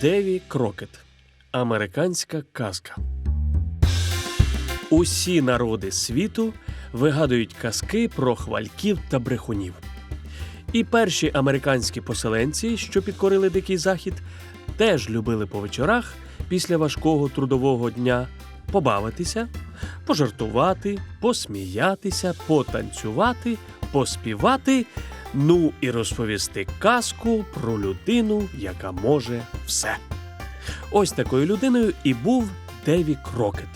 Деві Крокет. Американська казка. Усі народи світу вигадують казки про хвальків та брехунів. І перші американські поселенці, що підкорили дикий захід, теж любили по вечорах після важкого трудового дня побавитися, пожартувати, посміятися, потанцювати, поспівати, ну і розповісти казку про людину, яка може все. Ось такою людиною і був Деві Крокет,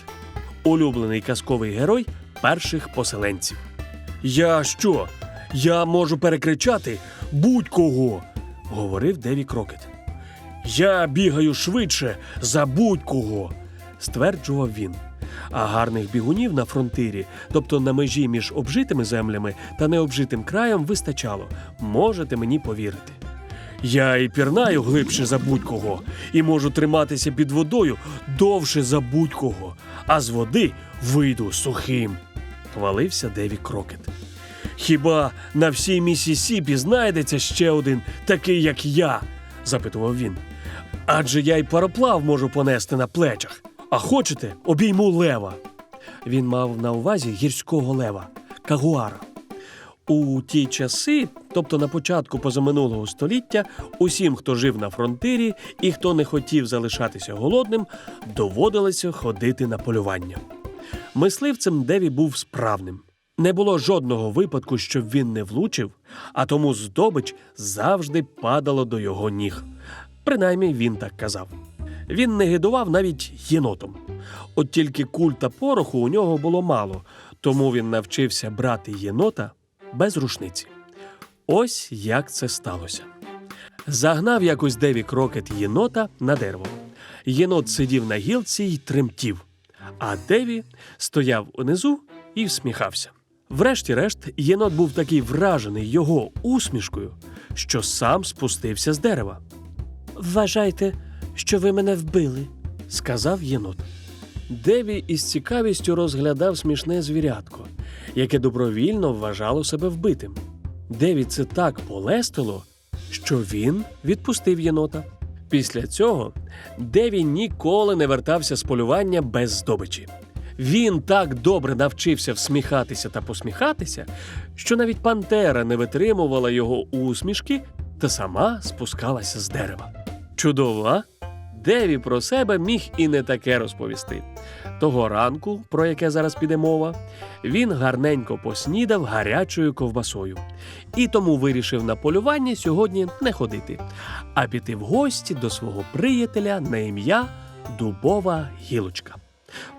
улюблений казковий герой перших поселенців. Я що? Я можу перекричати будь-кого, говорив Деві Крокет. Я бігаю швидше за будь-кого, стверджував він. А гарних бігунів на фронтирі, тобто на межі між обжитими землями та необжитим краєм, вистачало. Можете мені повірити. Я і пірнаю глибше за будь-кого, і можу триматися під водою довше за будь-кого, а з води вийду сухим. Хвалився Деві Крокет. Хіба на всій Місісіпі знайдеться ще один такий, як я? запитував він. Адже я й пароплав можу понести на плечах. А хочете, обійму лева. Він мав на увазі гірського лева Кагуара. У ті часи, тобто на початку позаминулого століття, усім, хто жив на фронтирі і хто не хотів залишатися голодним, доводилося ходити на полювання. Мисливцем Деві був справним. Не було жодного випадку, щоб він не влучив, а тому здобич завжди падало до його ніг. Принаймні він так казав. Він не гидував навіть єнотом. От тільки куль та пороху у нього було мало, тому він навчився брати єнота без рушниці. Ось як це сталося. Загнав якось Деві Крокет єнота на дерево. Єнот сидів на гілці й тремтів, а Деві стояв унизу і всміхався. Врешті-решт, єнот був такий вражений його усмішкою, що сам спустився з дерева. Вважайте, що ви мене вбили, сказав єнот. Деві із цікавістю розглядав смішне звірятко, яке добровільно вважало себе вбитим. Деві це так полестило, що він відпустив єнота. Після цього Деві ніколи не вертався з полювання без здобичі. Він так добре навчився всміхатися та посміхатися, що навіть пантера не витримувала його усмішки та сама спускалася з дерева. Чудово? Деві про себе міг і не таке розповісти. Того ранку, про яке зараз піде мова, він гарненько поснідав гарячою ковбасою і тому вирішив на полювання сьогодні не ходити, а піти в гості до свого приятеля на ім'я Дубова гілочка.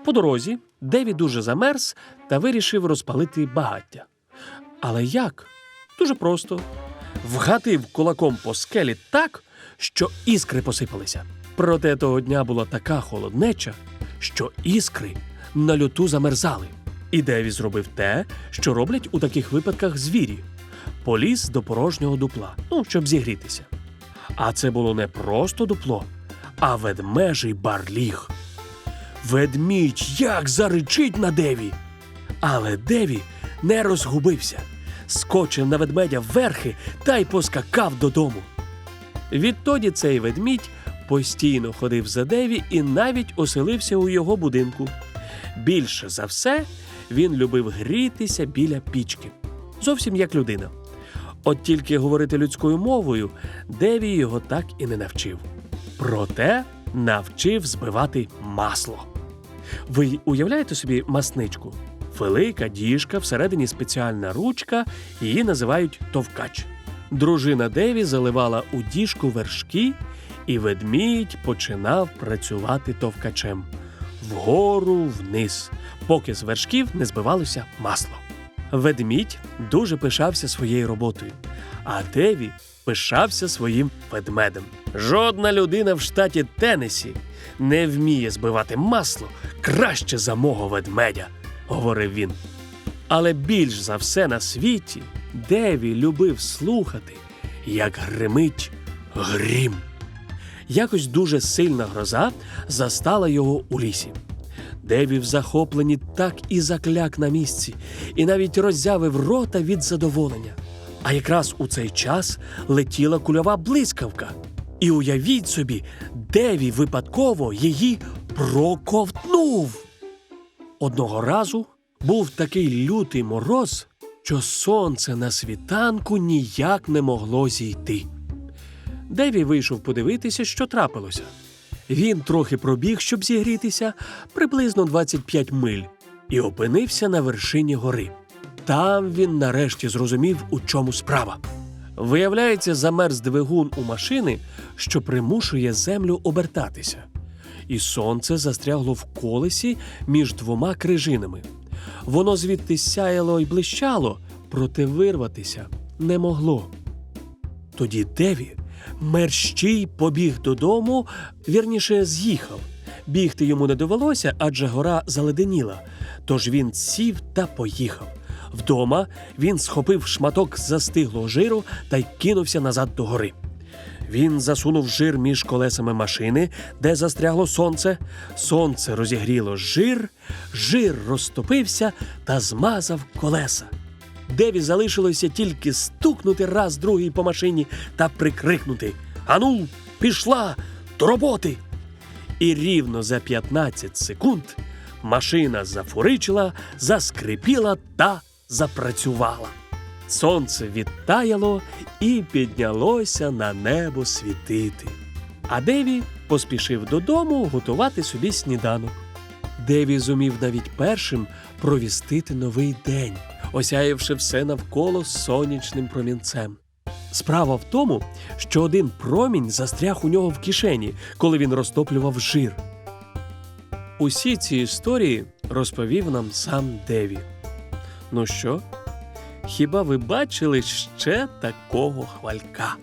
По дорозі Деві дуже замерз та вирішив розпалити багаття. Але як? Дуже просто. Вгатив кулаком по скелі так, що іскри посипалися. Проте того дня була така холоднеча, що іскри на люту замерзали. І Деві зробив те, що роблять у таких випадках звірі: поліз до порожнього дупла, ну, щоб зігрітися. А це було не просто дупло, а ведмежий барліг. Ведмідь як заричить на Деві. Але Деві не розгубився, скочив на ведмедя вверхи та й поскакав додому. Відтоді цей ведмідь постійно ходив за Деві і навіть оселився у його будинку. Більше за все він любив грітися біля пічки, зовсім як людина. От тільки говорити людською мовою Деві його так і не навчив. Проте навчив збивати масло. Ви уявляєте собі масничку? Велика діжка, всередині спеціальна ручка, її називають товкач. Дружина Деві заливала у діжку вершки, і ведмідь починав працювати товкачем вгору вниз, поки з вершків не збивалося масло. Ведмідь дуже пишався своєю роботою, а Деві пишався своїм ведмедем. Жодна людина в штаті Теннесі не вміє збивати масло краще за мого ведмедя, говорив він. Але більш за все на світі Деві любив слухати, як гримить грім. Якось дуже сильна гроза застала його у лісі. Деві в захопленні так і закляк на місці, і навіть роззявив рота від задоволення. А якраз у цей час летіла кульова блискавка. І уявіть собі, Деві випадково її проковтнув. Одного разу був такий лютий мороз, що сонце на світанку ніяк не могло зійти. Деві вийшов подивитися, що трапилося. Він трохи пробіг, щоб зігрітися, приблизно 25 миль, і опинився на вершині гори. Там він нарешті зрозумів, у чому справа. Виявляється, замерз двигун у машини, що примушує землю обертатися. І сонце застрягло в колесі між двома крижинами. Воно звідти сяяло й блищало, проте вирватися не могло. Тоді Деві мерщій побіг додому, вірніше з'їхав. Бігти йому не довелося, адже гора заледеніла. Тож він сів та поїхав. Вдома він схопив шматок застиглого жиру та й кинувся назад до гори. Він засунув жир між колесами машини, де застрягло сонце. Сонце розігріло жир, жир розтопився та змазав колеса. Деві залишилося тільки стукнути раз другий по машині та прикрикнути Ану, пішла до роботи. І рівно за 15 секунд машина зафуричила, заскрипіла та запрацювала. Сонце відтаяло і піднялося на небо світити. А Деві поспішив додому готувати собі сніданок. Деві зумів навіть першим провістити новий день, осяявши все навколо сонячним промінцем. Справа в тому, що один промінь застряг у нього в кишені, коли він розтоплював жир. Усі ці історії розповів нам сам Деві. Ну що, хіба ви бачили ще такого хвалька?